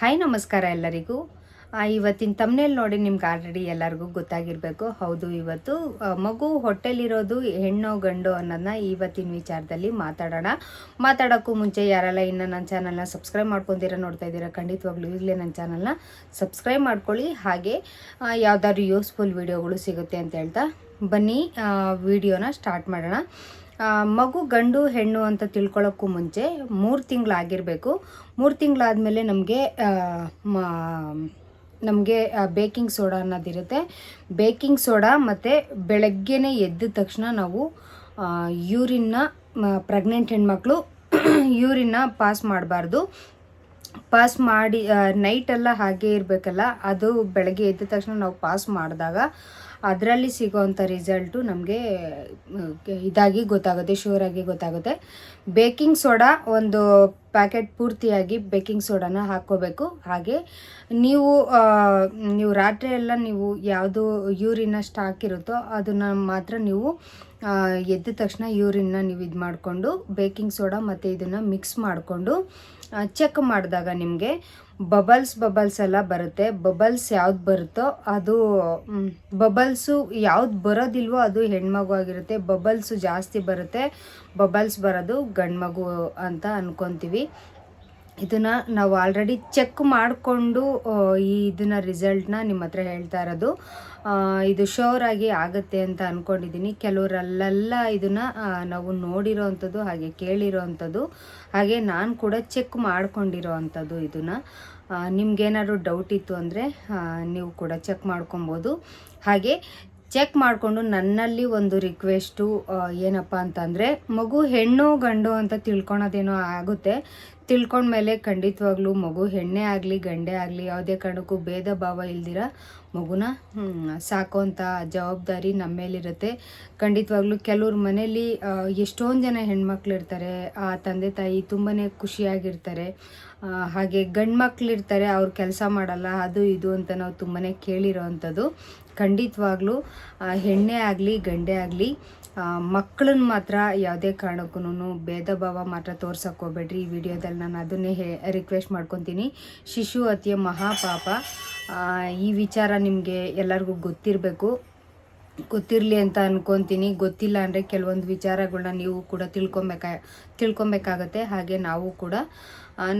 Hi, ನಮಸ್ಕಾರ ಎಲ್ಲರಿಗೂ. ಇವತ್ತಿನ ತಮ್ಮನೇಲಿ ನೋಡಿ ನಿಮ್ಗೆ ಆಲ್ರೆಡಿ ಎಲ್ಲರಿಗೂ ಗೊತ್ತಾಗಿರಬೇಕು. ಹೌದು, ಇವತ್ತು ಮಗು ಹೊಟ್ಟೆಲಿರೋದು ಹೆಣ್ಣು ಗಂಡು ಅನ್ನೋದನ್ನ ಇವತ್ತಿನ ವಿಚಾರದಲ್ಲಿ ಮಾತಾಡೋಣ. ಮಾತಾಡೋಕ್ಕೂ ಮುಂಚೆ ಯಾರೆಲ್ಲ ಇನ್ನು ನನ್ನ ಚಾನಲ್ನ ಸಬ್ಸ್ಕ್ರೈಬ್ ಮಾಡ್ಕೊಂತೀರಾ ನೋಡ್ತಾ ಇದ್ದೀರಾ, ಖಂಡಿತವಾಗ್ಲೂ ಈಗಲೇ ನನ್ನ ಚಾನಲ್ನ ಸಬ್ಸ್ಕ್ರೈಬ್ ಮಾಡ್ಕೊಳ್ಳಿ. ಹಾಗೆ ಯಾವುದಾದ್ರು ಯೂಸ್ಫುಲ್ ವಿಡಿಯೋಗಳು ಸಿಗುತ್ತೆ ಅಂತ ಹೇಳ್ತಾ ಬನ್ನಿ. ವಿಡಿಯೋನ ಸ್ಟಾರ್ಟ್ ಮಾಡೋಣ. ಮಗು, ಗಂಡು, ಹೆಣ್ಣು ಅಂತ ತಿಳ್ಕೊಳ್ಳೋಕ್ಕೂ ಮುಂಚೆ ಮೂರು ತಿಂಗಳಾಗಿರಬೇಕು. ಮೂರು ತಿಂಗಳಾದಮೇಲೆ ನಮಗೆ ನಮಗೆ ಬೇಕಿಂಗ್ ಸೋಡಾ ಅನ್ನೋದಿರುತ್ತೆ ಬೇಕಿಂಗ್ ಸೋಡಾ ಮತ್ತು ಬೆಳಗ್ಗೆನೇ ಎದ್ದ ತಕ್ಷಣ ನಾವು ಯೂರಿನ್ನ ಪ್ರೆಗ್ನೆಂಟ್ ಹೆಣ್ಮಕ್ಳು ಯೂರಿನ್ನ ಪಾಸ್ ಮಾಡಬಾರ್ದು. ಪಾಸ್ ಮಾಡಿ ನೈಟೆಲ್ಲ ಹಾಗೆ ಇರಬೇಕಲ್ಲ, ಅದು ಬೆಳಗ್ಗೆ ಎದ್ದ ತಕ್ಷಣ ನಾವು ಪಾಸ್ ಮಾಡಿದಾಗ ಅದರಲ್ಲಿ ಸಿಗೋವಂಥ ರಿಸಲ್ಟು ನಮಗೆ ಇದಾಗಿ ಗೊತ್ತಾಗುತ್ತೆ ಶೂರಾಗಿ ಗೊತ್ತಾಗುತ್ತೆ. ಬೇಕಿಂಗ್ ಸೋಡಾ ಒಂದು ಪ್ಯಾಕೆಟ್ ಪೂರ್ತಿಯಾಗಿ ಬೇಕಿಂಗ್ ಸೋಡಾನ ಹಾಕ್ಕೋಬೇಕು. ಹಾಗೆ ನೀವು ನೀವು ರಾತ್ರಿ ಎಲ್ಲ ನೀವು ಯಾವುದು ಯೂರಿನ ಸ್ಟಾಕ್ ಇರುತ್ತೋ ಅದನ್ನು ಮಾತ್ರ ನೀವು ಎದ್ದ ತಕ್ಷಣ ಯೂರಿನ್ನ ನೀವು ಇದು ಮಾಡಿಕೊಂಡು ಬೇಕಿಂಗ್ ಸೋಡಾ ಮತ್ತು ಇದನ್ನು ಮಿಕ್ಸ್ ಮಾಡಿಕೊಂಡು ಚೆಕ್ ಮಾಡಿದಾಗ ನಿಮಗೆ ಬಬಲ್ಸ್ ಬಬಲ್ಸ್ ಎಲ್ಲ ಬರುತ್ತೆ. ಬಬಲ್ಸ್ ಯಾವ್ದು ಬರುತ್ತೋ ಅದು ಬಬಲ್ಸು ಯಾವ್ದು ಬರೋದಿಲ್ವೋ ಅದು ಹೆಣ್ಮಗು ಆಗಿರುತ್ತೆ. ಬಬಲ್ಸು ಜಾಸ್ತಿ ಬರುತ್ತೆ. ಬಬಲ್ಸ್ ಬರೋದು ಗಂಡ್ಮಗು ಅಂತ ಅನ್ಕೊತೀವಿ. ಇದನ್ನು ನಾವು ಆಲ್ರೆಡಿ ಚೆಕ್ ಮಾಡಿಕೊಂಡು ಈ ಇದನ್ನ ರಿಸಲ್ಟ್ನ ನಿಮ್ಮ ಹತ್ರ ಹೇಳ್ತಾ ಇರೋದು. ಇದು ಶೋರ್ ಆಗಿ ಆಗುತ್ತೆ ಅಂತ ಅಂದ್ಕೊಂಡಿದ್ದೀನಿ ಕೆಲವರಲ್ಲೆಲ್ಲ ಇದನ್ನು ನಾವು ನೋಡಿರೋ ಅಂಥದ್ದು ಹಾಗೆ ಕೇಳಿರೋ ಅಂಥದ್ದು ಹಾಗೆ ನಾನು ಕೂಡ ಚೆಕ್ ಮಾಡ್ಕೊಂಡಿರೋ ಅಂಥದ್ದು ಇದನ್ನು ನಿಮ್ಗೇನಾದ್ರು ಡೌಟ್ ಇತ್ತು ಅಂದರೆ ನೀವು ಕೂಡ ಚೆಕ್ ಮಾಡ್ಕೊಬೋದು. ಹಾಗೆ ಚೆಕ್ ಮಾಡಿಕೊಂಡು ನನ್ನಲ್ಲಿ ಒಂದು ರಿಕ್ವೆಸ್ಟು ಏನಪ್ಪ ಅಂತಂದರೆ, ಮಗು ಹೆಣ್ಣು ಗಂಡು ಅಂತ ತಿಳ್ಕೊಳೋದೇನೋ ಆಗುತ್ತೆ. ತಿಳ್ಕೊಂಡ್ಮೇಲೆ ಖಂಡಿತವಾಗ್ಲೂ ಮಗು ಹೆಣ್ಣೆ ಆಗಲಿ, ಗಂಡೆ ಆಗಲಿ, ಯಾವುದೇ ಕಾರಣಕ್ಕೂ ಭೇದ ಭಾವ ಇಲ್ದಿರ ಮಗುನ ಸಾಕೋಂಥ ಜವಾಬ್ದಾರಿ ನಮ್ಮ ಮೇಲಿರುತ್ತೆ. ಖಂಡಿತವಾಗ್ಲೂ ಕೆಲವ್ರ ಮನೇಲಿ ಎಷ್ಟೊಂದು ಜನ ಹೆಣ್ಮಕ್ಳು ಇರ್ತಾರೆ ಆ ತಂದೆ ತಾಯಿ ತುಂಬಾ ಖುಷಿಯಾಗಿರ್ತಾರೆ. ಹಾಗೆ ಗಂಡು ಮಕ್ಳಿರ್ತಾರೆ, ಅವ್ರು ಕೆಲಸ ಮಾಡಲ್ಲ, ಅದು ಇದು ಅಂತ ನಾವು ತುಂಬಾ ಕೇಳಿರೋ ಅಂಥದ್ದು. ಖಂಡಿತವಾಗ್ಲೂ ಹೆಣ್ಣೇ ಆಗಲಿ, ಗಂಡೆ ಆಗಲಿ ಮಕ್ಕಳನ್ನ ಮಾತ್ರ ಯಾವುದೇ ಕಾರಣಕ್ಕೂ ಭೇದ ಭಾವ ಮಾತ್ರ ತೋರ್ಸಕ್ಕೆ ಹೋಗ್ಬೇಡ್ರಿ ಈ ವಿಡಿಯೋದಲ್ಲಿ. ನಾನು ಅದನ್ನೇ ಹೇ ರಿಕ್ವೆಸ್ಟ್ ಮಾಡ್ಕೊತೀನಿ. ಶಿಶು ಅತಿಯ ಮಹಾಪಾಪ. ಈ ವಿಚಾರ ನಿಮಗೆ ಎಲ್ಲರಿಗೂ ಗೊತ್ತಿರಬೇಕು. ಗೊತ್ತಿರಲಿ ಅಂತ ಅನ್ಕೊತೀನಿ. ಗೊತ್ತಿಲ್ಲ ಅಂದರೆ ಕೆಲವೊಂದು ವಿಚಾರಗಳನ್ನ ನೀವು ಕೂಡ ತಿಳ್ಕೊಬೇಕಾ ತಿಳ್ಕೊಬೇಕಾಗತ್ತೆ. ಹಾಗೆ ನಾವು ಕೂಡ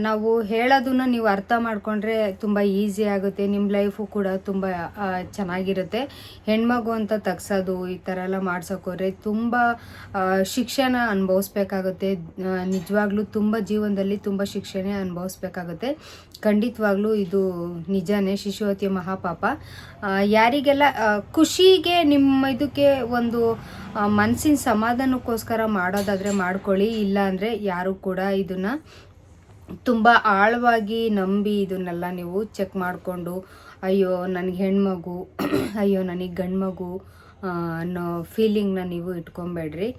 ನಾವು ಹೇಳೋದನ್ನು ನೀವು ಅರ್ಥ ಮಾಡಿಕೊಂಡ್ರೆ ತುಂಬ ಈಸಿ ಆಗುತ್ತೆ. ನಿಮ್ಮ ಲೈಫು ಕೂಡ ತುಂಬ ಚೆನ್ನಾಗಿರುತ್ತೆ. ಹೆಣ್ಮಗು ಅಂತ ತಗ್ಸೋದು, ಈ ಥರ ಎಲ್ಲ ಮಾಡ್ಸೋಕೋದ್ರೆ ತುಂಬ ಶಿಕ್ಷಣ ಅನುಭವಿಸ್ಬೇಕಾಗುತ್ತೆ. ನಿಜವಾಗ್ಲೂ ತುಂಬ ಜೀವನದಲ್ಲಿ ತುಂಬ ಶಿಕ್ಷಣ ಅನುಭವಿಸ್ಬೇಕಾಗುತ್ತೆ. ಖಂಡಿತವಾಗ್ಲೂ ಇದು ನಿಜನೇ ಶಿಶುವತಿಯ ಮಹಾಪಾಪ. ಯಾರಿಗೆಲ್ಲ ಖುಷಿಗೆ ನಿಮ್ಮ ಇದಕ್ಕೆ ಒಂದು ಮನಸ್ಸಿನ ಸಮಾಧಾನಕ್ಕೋಸ್ಕರ ಮಾಡೋದಾದರೆ ಮಾಡ್ಕೊಳ್ಳಿ ಇಲ್ಲ ಅಂದರೆ ಯಾರು ಕೂಡ ಇದನ್ನು ತುಂಬ ಆಳವಾಗಿ ನಂಬಿ ಇದನ್ನೆಲ್ಲ ನೀವು ಚೆಕ್ ಮಾಡಿಕೊಂಡು, ಅಯ್ಯೋ ನನಗೆ ಹೆಣ್ಮಗು, ಅಯ್ಯೋ ನನಗೆ ಗಂಡ್ಮಗು ಅನ್ನೋ ಫೀಲಿಂಗ್ನ ನೀವು ಇಟ್ಕೊಬೇಡ್ರಿ.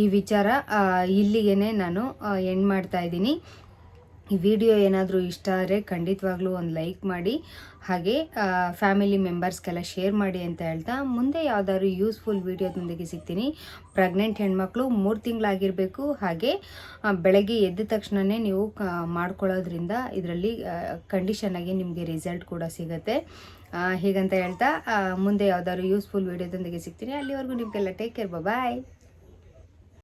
ಈ ವಿಚಾರ ಇಲ್ಲಿಗೇ ನಾನು ಎಂಡ್ ಮಾಡ್ತಾ ಇದ್ದೀನಿ. ಈ ವಿಡಿಯೋ ಏನಾದರೂ ಇಷ್ಟ ಆದರೆ ಖಂಡಿತವಾಗ್ಲೂ ಒಂದು ಲೈಕ್ ಮಾಡಿ, ಹಾಗೆ ಫ್ಯಾಮಿಲಿ ಮೆಂಬರ್ಸ್ಗೆಲ್ಲ ಶೇರ್ ಮಾಡಿ ಅಂತ ಹೇಳ್ತಾ ಮುಂದೆ ಯಾವುದಾದ್ರು ಯೂಸ್ಫುಲ್ ವೀಡಿಯೋದೊಂದಿಗೆ ಸಿಗ್ತೀನಿ. ಪ್ರೆಗ್ನೆಂಟ್ ಹೆಣ್ಮಕ್ಳು ಮೂರು ತಿಂಗಳಾಗಿರಬೇಕು, ಹಾಗೆ ಬೆಳಗ್ಗೆ ಎದ್ದ ತಕ್ಷಣವೇ ನೀವು ಮಾಡ್ಕೊಳ್ಳೋದ್ರಿಂದ ಇದರಲ್ಲಿ ಕಂಡೀಷನಾಗಿ ನಿಮಗೆ ರಿಸಲ್ಟ್ ಕೂಡ ಸಿಗುತ್ತೆ. ಹೀಗಂತ ಹೇಳ್ತಾ ಮುಂದೆ ಯಾವುದಾದ್ರು ಯೂಸ್ಫುಲ್ ವೀಡಿಯೋದೊಂದಿಗೆ ಸಿಗ್ತೀನಿ. ಅಲ್ಲಿವರೆಗೂ ನಿಮಗೆಲ್ಲ ಟೇಕ್ ಕೇರ್ ಬಾಯ್